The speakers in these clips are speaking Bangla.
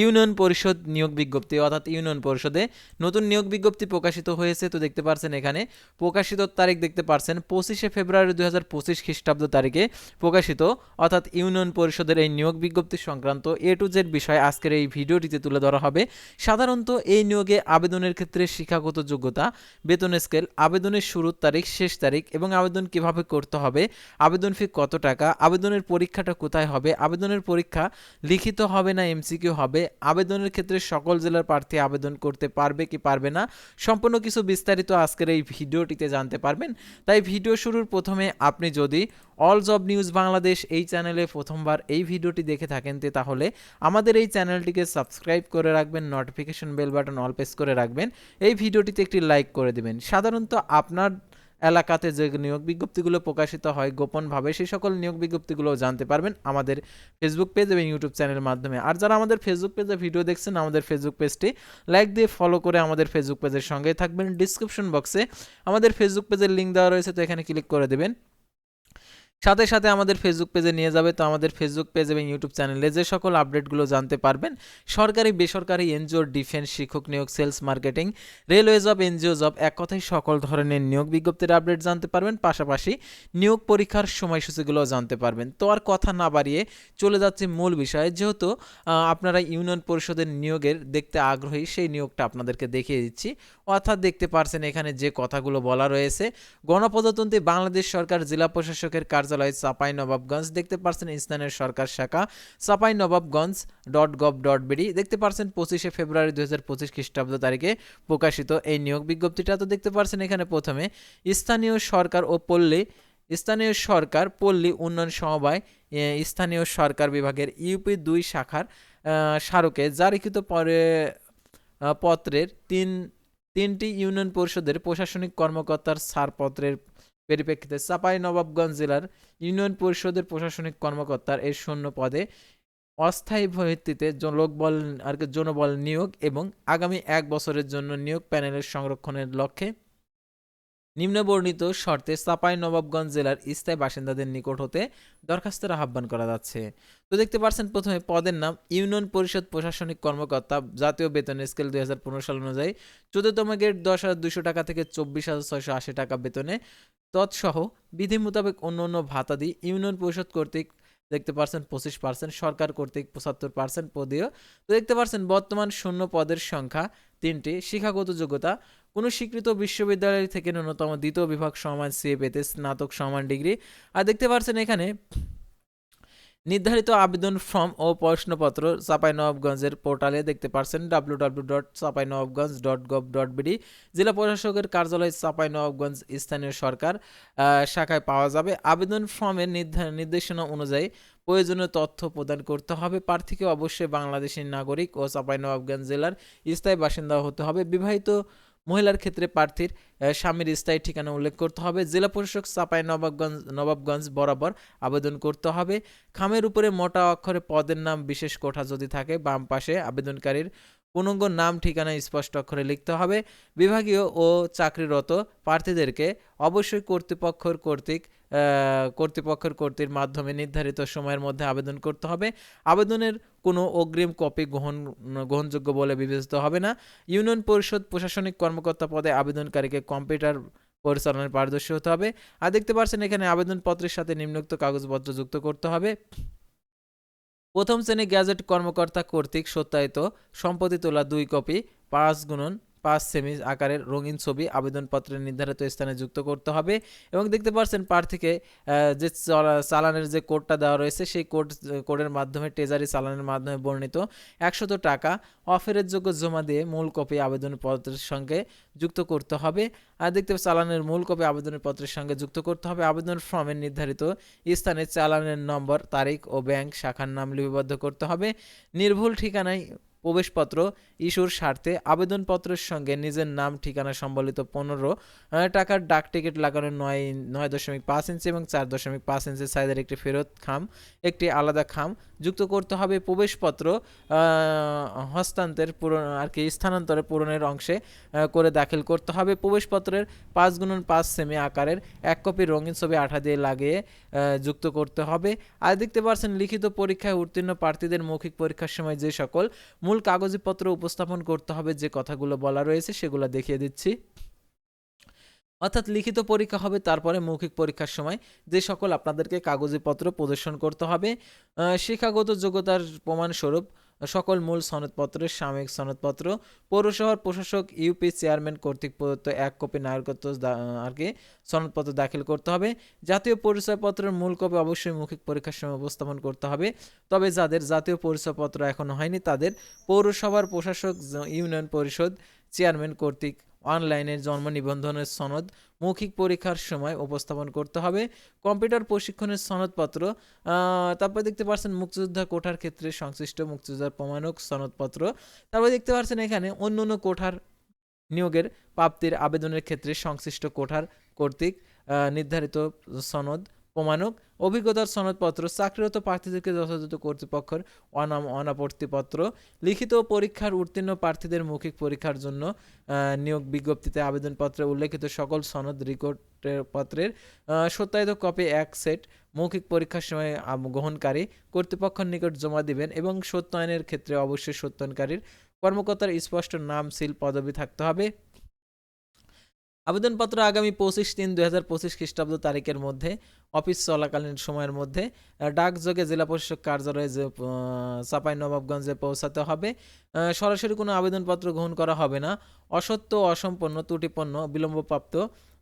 ইউনিয়ন পরিষদ নিয়োগ বিজ্ঞপ্তি, অর্থাৎ ইউনিয়ন পরিষদে নতুন নিয়োগ বিজ্ঞপ্তি প্রকাশিত হয়েছে। তো দেখতে পারছেন এখানে, প্রকাশিত তারিখ দেখতে পারছেন, পঁচিশে ফেব্রুয়ারি দুই হাজার পঁচিশ খ্রিস্টাব্দ তারিখে প্রকাশিত, অর্থাৎ ইউনিয়ন পরিষদের এই নিয়োগ বিজ্ঞপ্তি সংক্রান্ত এ টু জেড বিষয় আজকের এই ভিডিওটিতে তুলে ধরা হবে। সাধারণত এই নিয়োগে আবেদনের ক্ষেত্রে শিক্ষাগত যোগ্যতা, বেতন স্কেল, আবেদনের শুরুর তারিখ, শেষ তারিখ এবং আবেদন কীভাবে করতে হবে, আবেদন ফি কত টাকা, আবেদনের পরীক্ষাটা কোথায় হবে, আবেদনের পরীক্ষা লিখিত হবে না, এমসিকিউ হবে আবেদনের ক্ষেত্রে সকল জেলার প্রার্থী আবেদন করতে পারবে কি পারবে না, সম্পূর্ণ কিছু বিস্তারিত আজকের এই ভিডিওটিতে জানতে পারবেন। তাই ভিডিও শুরুর প্রথমে আপনি যদি অল জব নিউজ বাংলাদেশ এই চ্যানেলে প্রথমবার এই ভিডিওটি দেখে থাকেন তাহলে আমাদের এই চ্যানেলটিকে সাবস্ক্রাইব করে রাখবেন notification bell button all press করে রাখবেন, এই ভিডিওটিতে একটি লাইক করে দেবেন। সাধারণত আপনার এলাকাতে যে নিয়োগ বিজ্ঞপ্তিগুলো প্রকাশিত হয় গোপনভাবে সেই সকল নিয়োগ বিজ্ঞপ্তিগুলো জানতে পারবেন আমাদের ফেসবুক পেজ এবং ইউটিউব চ্যানেলের মাধ্যমে। আর যারা আমাদের ফেসবুক পেজে ভিডিও দেখছেন, আমাদের ফেসবুক পেজটি লাইক দিয়ে ফলো করে আমাদের ফেসবুক পেজের সঙ্গে থাকবেন। ডিসক্রিপশন বক্সে আমাদের ফেসবুক পেজের লিঙ্ক দেওয়া রয়েছে, তো এখানে ক্লিক করে দেবেন। সাথে সাথে আমাদের ফেসবুক পেজে নিয়ে যাবে। তো আমাদের ফেসবুক পেজ এবং ইউটিউব চ্যানেলে যে সকল আপডেটগুলো জানতে পারবেন, সরকারি, বেসরকারি এনজিও ডিফেন্স শিক্ষক নিয়োগ sales marketing railway job NGO job এক কথায় সকল ধরনের নিয়োগ বিজ্ঞপ্তির আপডেট জানতে পারবেন। পাশাপাশি নিয়োগ পরীক্ষার সময়সূচিগুলো জানতে পারবেন। তো আর কথা না বাড়িয়ে চলে যাচ্ছে মূল বিষয়ে। যেহেতু আপনারা ইউনিয়ন পরিষদের নিয়োগের দেখতে আগ্রহী, সেই নিয়োগটা আপনাদেরকে দেখিয়ে দিচ্ছি। অর্থাৎ দেখতে পারছেন এখানে যে কথাগুলো বলা রয়েছে, গণপ্রজাতন্ত্রী বাংলাদেশ সরকার, জেলা প্রশাসকের কার্যালয় চাপাই নবাবগঞ্জ দেখতে পারছেন স্থানীয় সরকার শাখা Chapai Nawabganj dot gov dot BD. দেখতে পারছেন পঁচিশে ফেব্রুয়ারি দুই হাজার পঁচিশ খ্রিস্টাব্দ তারিখে প্রকাশিত এই নিয়োগ বিজ্ঞপ্তিটা। তো দেখতে পারছেন এখানে প্রথমে, স্থানীয় সরকার ও পল্লী, স্থানীয় সরকার, পল্লী উন্নয়ন সমবায় স্থানীয় সরকার বিভাগের ইউপি দুই শাখার স্মারকে জারিকৃত পরে পত্রের তিন, তিনটি ইউনিয়ন পরিষদের প্রশাসনিক কর্মকর্তার ছাড়পত্রের পরিপ্রেক্ষিতে চাপাই নবাবগঞ্জ জেলার ইউনিয়ন পরিষদের প্রশাসনিক কর্মকর্তার এর শূন্য পদে অস্থায়ী ভিত্তিতে লোকবল আর জনবল নিয়োগ এবং আগামী এক বছরের জন্য নিয়োগ প্যানেলের সংরক্ষণের লক্ষ্যে নিম্নবর্ণিত শর্তে চাপাই নবাবগঞ্জ জেলার স্থায়ী বাসিন্দাদের নিকট হতে দরখাস্তের আহ্বান করা যাচ্ছে। তো দেখতে পারছেন, প্রথমে পদের নাম, ইউনিয়ন পরিষদ প্রশাসনিক কর্মকর্তা, জাতীয় বেতন স্কেল দুই হাজার পনেরো সাল অনুযায়ী চোদ্দতম গ্রেড দশ হাজার দুশো টাকা থেকে চব্বিশ হাজার ছয়শো আশি টাকা বেতনে তৎসহ বিধি মোতাবেক অন্য অন্য ভাতাদি ইউনিয়ন পরিষদ কর্তৃক, দেখতে পারছেন, পঁচিশ পার্সেন্ট, সরকার কর্তৃক পঁচাত্তর পার্সেন্ট পদীয়। তো দেখতে পারছেন, বর্তমান শূন্য পদের সংখ্যা তিনটি, শিক্ষাগত যোগ্যতা কোনো স্বীকৃত বিশ্ববিদ্যালয় থেকে ন্যূনতম দ্বিতীয় বিভাগ সমান সিএ পেতে স্নাতক সমান ডিগ্রি। আর দেখতে পারছেন এখানে নির্ধারিত আবেদন ফর্ম ও প্রশ্নপত্র চাঁপাইনবাবগঞ্জের পোর্টালে দেখতে পারছেন W W dot Chapainawabganj dot gov dot BD জেলা প্রশাসকের কার্যালয় চাঁপাইনবাবগঞ্জ স্থানীয় সরকার শাখায় পাওয়া যাবে। আবেদন ফর্মের নির্দেশনা অনুযায়ী প্রয়োজনীয় তথ্য প্রদান করতে হবে। প্রার্থীকে অবশ্যই বাংলাদেশের নাগরিক ও চাঁপাইনবাবগঞ্জ জেলার স্থায়ী বাসিন্দা হতে হবে। বিবাহিত মহিলার ক্ষেত্রে প্রার্থীর স্বামীর স্থায়ী ঠিকানা উল্লেখ করতে হবে। জেলা প্রশাসক চাপাই নবাবগঞ্জ নবাবগঞ্জ বরাবর আবেদন করতে হবে। খামের উপরে মোটা অক্ষরে পদের নাম বিশেষ কোঠা যদি থাকে, বাম পাশে আবেদনকারীর পূর্ণাঙ্গ নাম, ঠিকানা স্পষ্ট অক্ষরে লিখতে হবে। বিভাগীয় ও চাকরিরত প্রার্থীদেরকে অবশ্যই কর্তৃপক্ষর কর্তৃক কর্তৃপক্ষের কর্তৃর মাধ্যমে নির্ধারিত সময়ের মধ্যে আবেদন করতে হবে। আবেদনের কোনো অগ্রিম কপি গ্রহণ, গ্রহণযোগ্য বলে বিবেচিত হবে না। ইউনিয়ন পরিষদ প্রশাসনিক কর্মকর্তা পদে আবেদনকারীকে কম্পিউটার পরিচালনায় পারদর্শী হতে হবে। আর দেখতে পাচ্ছেন, এখানে আবেদনপত্রের সাথে নিম্নোক্ত কাগজপত্র যুক্ত করতে হবে। প্রথম শ্রেণি গ্যাজেট কর্মকর্তা কর্তৃক সত্যায়িত সম্পত্তি তোলা দুই কপি পাঁচ গুণন পাঁচ সেমি আকারের রঙিন ছবি আবেদনপত্রের নির্ধারিত স্থানে যুক্ত করতে হবে এবং দেখতে পাচ্ছেন প্রার্থীকে যে চলা- চালানের যে কোডটা দেওয়া রয়েছে সেই কোড, কোডের মাধ্যমে, ট্রেজারি চালানের মাধ্যমে বর্ণিত একশত টাকা অফেরের যোগ্য জমা দিয়ে মূল কপি আবেদনপত্রের সঙ্গে যুক্ত করতে হবে। আর দেখতে চালানের মূল কপি আবেদনের পত্রের সঙ্গে যুক্ত করতে হবে। আবেদন ফর্মের নির্ধারিত স্থানে চালানের নম্বর, তারিখ ও ব্যাংক শাখার নাম লিপিবদ্ধ করতে হবে। নির্ভুল ঠিকানায় প্রবেশপত্র ইস্যুর স্বার্থে আবেদনপত্রের সঙ্গে নিজের নাম, ঠিকানা সম্বলিত পনেরো টাকার ডাক টিকিট লাগানো নয় নয় দশমিক পাঁচ ইঞ্চি এবং চার দশমিক পাঁচ ইঞ্চি সাইজের একটি ফেরত খাম, একটি আলাদা খাম যুক্ত করতে হবে প্রবেশপত্র হস্তান্তরের পূরণ আর কি স্থানান্তরের পূরণের অংশে করে দাখিল করতে হবে। প্রবেশপত্রের পাঁচ গুণন পাঁচ সেমি আকারের এক কপি রঙিন ছবি আঠা দিয়ে লাগিয়ে যুক্ত করতে হবে। আর দেখতে পাচ্ছেন, লিখিত পরীক্ষায় উত্তীর্ণ প্রার্থীদের মৌখিক পরীক্ষার সময় যে সকল মূল কাগজপত্র উপস্থাপন করতে হবে, যে কথাগুলো বলা রয়েছে সেগুলো দেখিয়ে দিচ্ছি। অর্থাৎ লিখিত পরীক্ষা হবে, তারপরে মৌখিক পরীক্ষার সময় যে সকল আপনাদেরকে কাগজপত্র প্রদর্শন করতে হবে। শিক্ষাগত যোগ্যতার প্রমাণস্বরূপ সকল মূল সনদপত্রের সাময়িক সনদপত্র, পৌরসভার প্রশাসক, ইউপি চেয়ারম্যান কর্তৃক প্রদত্ত এক কপি নাগরিকত্ব আর কি সনদপত্র দাখিল করতে হবে। জাতীয় পরিচয়পত্রের মূল কপি অবশ্যই মৌখিক পরীক্ষার সময় উপস্থাপন করতে হবে। তবে যাদের জাতীয় পরিচয়পত্র এখনও হয়নি, তাদের পৌরসভার প্রশাসক ইউনিয়ন পরিষদ চেয়ারম্যান কর্তৃক অনলাইনে জন্ম নিবন্ধনের সনদ মৌখিক পরীক্ষার সময় উপস্থাপন করতে হবে। কম্পিউটার প্রশিক্ষণের সনদপত্র তারপর দেখতে পাচ্ছেন মুক্তিযোদ্ধা কোঠার ক্ষেত্রে সংশ্লিষ্ট মুক্তিযোদ্ধার প্রমাণক সনদপত্র। তারপর দেখতে পাচ্ছেন এখানে অন্য অন্য কোঠার নিয়োগের প্রাপ্তির আবেদনের ক্ষেত্রে সংশ্লিষ্ট কোঠার কর্তৃক নির্ধারিত সনদ। প্রমাণক। অভিজ্ঞতার সনদপত্র, চাকরিরত প্রার্থীদেরকে যথাযথ কর্তৃপক্ষের অনাম, অনাপত্তিপত্র, লিখিত পরীক্ষার উত্তীর্ণ প্রার্থীদের মৌখিক পরীক্ষার জন্য নিয়োগ বিজ্ঞপ্তিতে আবেদনপত্রে উল্লেখিত সকল সনদ রেকর্ডের পত্রের সত্যায়িত কপি এক সেট, মৌখিক পরীক্ষার সময় গ্রহণকারী কর্তৃপক্ষের নিকট জমা দিবেন এবং সত্যায়নের ক্ষেত্রে অবশ্যই সত্যায়নকারীর কর্মকর্তার স্পষ্ট নাম, সিল, পদবি থাকতে হবে। আবেদনপত্র আগামী পঁচিশ তিন দুই হাজার পঁচিশ খ্রিস্টাব্দ তারিখের মধ্যে অফিস চলাকালীন সময়ের মধ্যে ডাকযোগে জেলা প্রশাসক কার্যালয়ে যে চাপাই নবাবগঞ্জে পৌঁছাতে হবে। সরাসরি কোনো আবেদনপত্র গ্রহণ করা হবে না। অসত্য অসম্পন্ন ত্রুটিপন্ন বিলম্বপ্রাপ্ত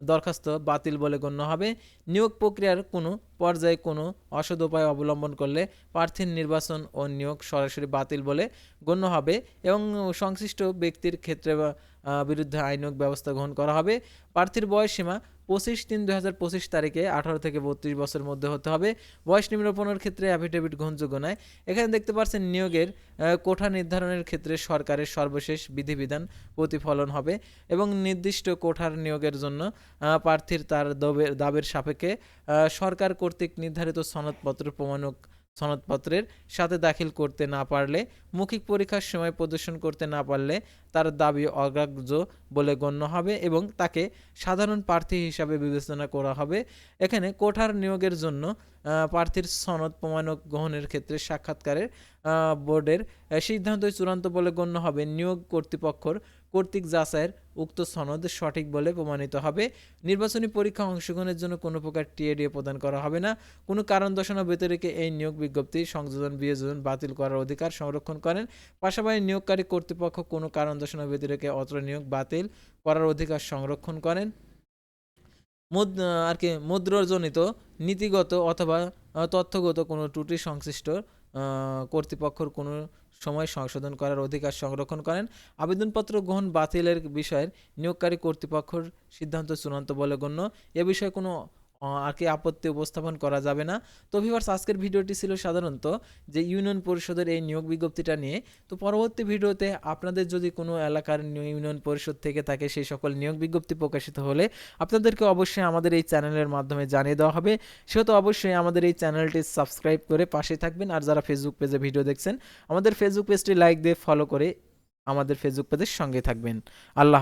দরখাস্ত বাতিল বলে গণ্য হবে। নিয়োগ প্রক্রিয়ার কোনো পর্যায়ে কোনো অসৎ উপায় অবলম্বন করলে প্রার্থীর নির্বাচন ও নিয়োগ সরাসরি বাতিল বলে গণ্য হবে এবং সংশ্লিষ্ট ব্যক্তির ক্ষেত্রে বা, বিরুদ্ধে আইনক ব্যবস্থা গ্রহণ করা হবে। প্রার্থীর বয়স সীমা পঁচিশ তিন দুই হাজার পঁচিশ তারিখে আঠারো থেকে বত্রিশ বছরের মধ্যে হতে হবে। বয়স নিম্নপনের ক্ষেত্রে অ্যাফিডেভিট গ্রহণযোগ্য নয়। এখানে দেখতে পাচ্ছেন নিয়োগের কোঠা নির্ধারণের ক্ষেত্রে সরকারের সর্বশেষ বিধিবিধান প্রতিফলন হবে এবং নির্দিষ্ট কোঠার নিয়োগের জন্য প্রার্থীর তার দবের দাবের সাপেক্ষে সরকার কর্তৃক নির্ধারিত সনদপত্র প্রমাণক সনদপত্রের সাথে দাখিল করতে না পারলে, মৌখিক পরীক্ষার সময় প্রদর্শন করতে না পারলে তার দাবি অগ্রাহ্য বলে গণ্য হবে এবং তাকে সাধারণ প্রার্থী হিসাবে বিবেচনা করা হবে। এখানে কোঠার নিয়োগের জন্য প্রার্থীর সনদ প্রমাণক গ্রহণের ক্ষেত্রে সাক্ষাৎকারের বোর্ডের আহ, সিদ্ধান্তই চূড়ান্ত বলে গণ্য হবে। নিয়োগ কর্তৃপক্ষর কর্তৃক যাচাইয়ের উক্ত সনদ সঠিক বলে প্রমাণিত হবে। নির্বাচনী পরীক্ষা অংশগ্রহণের জন্য কোনো প্রকার টিএডিএ প্রদান করা হবে না। কোনো কারণ দর্শানো ব্যতিরেকে এই নিয়োগ বিজ্ঞপ্তি সংযোজন বিয়োজন বাতিল করার অধিকার সংরক্ষণ করেন। পাশাপাশি নিয়োগকারী কর্তৃপক্ষ কোনো কারণ দর্শানো ব্যতিরেকে অত্র নিয়োগ বাতিল করার অধিকার সংরক্ষণ করেন। মুদ আর কি মুদ্রজনিত নীতিগত অথবা তথ্যগত কোনো ত্রুটি সংশ্লিষ্ট কর্তৃপক্ষর কোনো সময় সংশোধন করার অধিকার সংরক্ষণ করেন। আবেদনপত্র গ্রহণ বাতিলের বিষয়ের নিয়োগকারী কর্তৃপক্ষের সিদ্ধান্ত চূড়ান্ত বলে গণ্য। এ বিষয়ে কোনো আর কি আপত্তি উপস্থাপন করা যাবে না। তো ভিভার্স আজকের ভিডিওটি ছিল সাধারণত যে ইউনিয়ন পরিষদের এই নিয়োগ বিজ্ঞপ্তিটা নিয়ে। তো পরবর্তী ভিডিওতে আপনাদের যদি কোনো এলাকার ইউনিয়ন পরিষদ থেকে থাকে সেই সকল নিয়োগ বিজ্ঞপ্তি প্রকাশিত হলে আপনাদেরকে অবশ্যই আমাদের এই চ্যানেলের মাধ্যমে জানিয়ে দেওয়া হবে। সেহেতু অবশ্যই আমাদের এই চ্যানেলটি সাবস্ক্রাইব করে পাশে থাকবেন। আর যারা ফেসবুক পেজে ভিডিও দেখছেন, আমাদের ফেসবুক পেজটি লাইক দিয়ে ফলো করে আমাদের ফেসবুক পেজের সঙ্গে থাকবেন। আল্লাহ